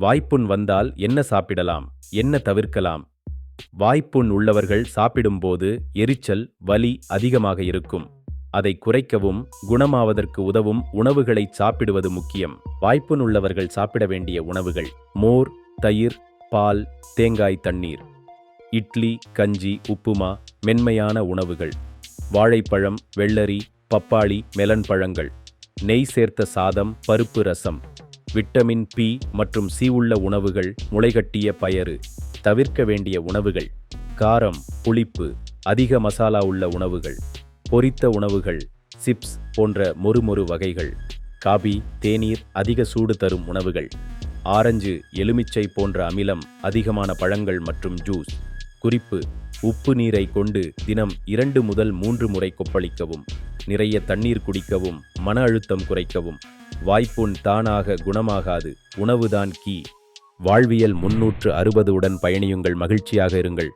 வாய்ப்புண் வந்தால் என்ன சாப்பிடலாம் என்ன தவிர்க்கலாம்? வாய்ப்புண் உள்ளவர்கள் சாப்பிடும்போது எரிச்சல் வலி அதிகமாக இருக்கும். அதை குறைக்கவும் குணமாவதற்கு உதவும் உணவுகளை சாப்பிடுவது முக்கியம். வாய்ப்புண் உள்ளவர்கள் சாப்பிட வேண்டிய உணவுகள் மோர் தயிர் பால் தேங்காய் தண்ணீர். இட்லி கஞ்சி உப்புமா மென்மையான உணவுகள். வாழைப்பழம் வெள்ளரி பப்பாளி மெலன் பழங்கள். நெய் சேர்த்த சாதம் பருப்பு ரசம். விட்டமின் பி மற்றும் சி உள்ள உணவுகள் முளைகட்டிய பயறு தவிர்க்க வேண்டிய உணவுகள் காரம் புளிப்பு அதிக மசாலா உள்ள உணவுகள் பொரித்த உணவுகள் சிப்ஸ் போன்ற மொறுமொறு வகைகள் காபி தேநீர் அதிக சூடு தரும் உணவுகள் ஆரஞ்சு எலுமிச்சை போன்ற அமிலம் அதிகமான பழங்கள் மற்றும் ஜூஸ் குறிப்பு உப்பு நீரை கொண்டு தினம் இரண்டு முதல் மூன்று முறை கொப்பளிக்கவும் நிறைய தண்ணீர் குடிக்கவும் மன அழுத்தம் குறைக்கவும் வாய்ப்புண் தானாக குணமாகாது. உணவுதான் கீ. வாழ்வியல் முன்னூற்று அறுபது உடன் பயணியுங்கள் மகிழ்ச்சியாக இருங்கள்.